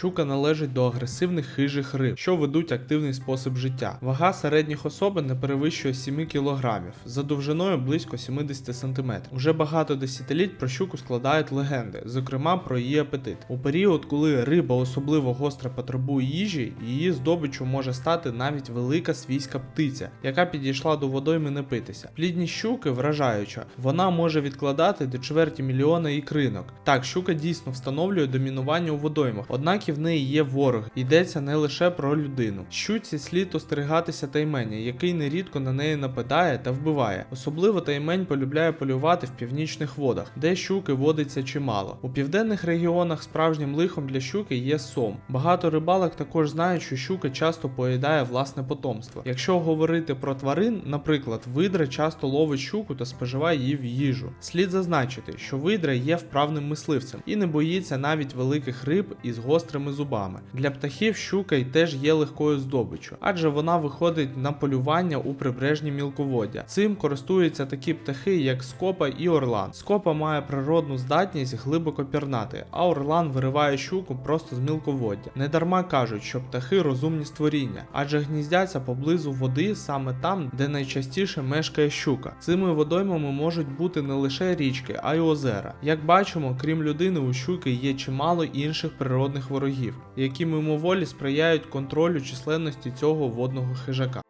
Щука належить до агресивних хижих риб, що ведуть активний спосіб життя. Вага середніх особин не перевищує 7 кг, за довжиною близько 70 см. Уже багато десятиліть про щуку складають легенди, зокрема про її апетит. У період, коли риба особливо гостро потребує їжі, її здобиччю може стати навіть велика свійська птиця, яка підійшла до водойми не питися. Плідність щуки вражаюча, вона може відкладати до чверті мільйона ікринок. Так, щука дійсно встановлює домінування у водоймах, однак в неї є ворог. Йдеться не лише про людину. Щуці слід остерігатися тайменя, який нерідко на неї нападає та вбиває. Особливо таймень полюбляє полювати в північних водах, де щуки водиться чимало. У південних регіонах справжнім лихом для щуки є сом. Багато рибалок також знають, що щука часто поїдає власне потомство. Якщо говорити про тварин, наприклад, видра часто ловить щуку та споживає її в їжу. Слід зазначити, що видра є вправним мисливцем і не боїться навіть великих риб із гострими зубами. Для птахів щука й теж є легкою здобиччю, адже вона виходить на полювання у прибережні мілководдя. Цим користуються такі птахи, як скопа і орлан. Скопа має природну здатність глибоко пірнати, а орлан вириває щуку просто з мілководдя. Недарма кажуть, що птахи розумні створіння, адже гніздяться поблизу води саме там, де найчастіше мешкає щука. Цими водоймами можуть бути не лише річки, а й озера. Як бачимо, крім людини, у щуки є чимало інших природних ворогів, які мимоволі сприяють контролю численності цього водного хижака.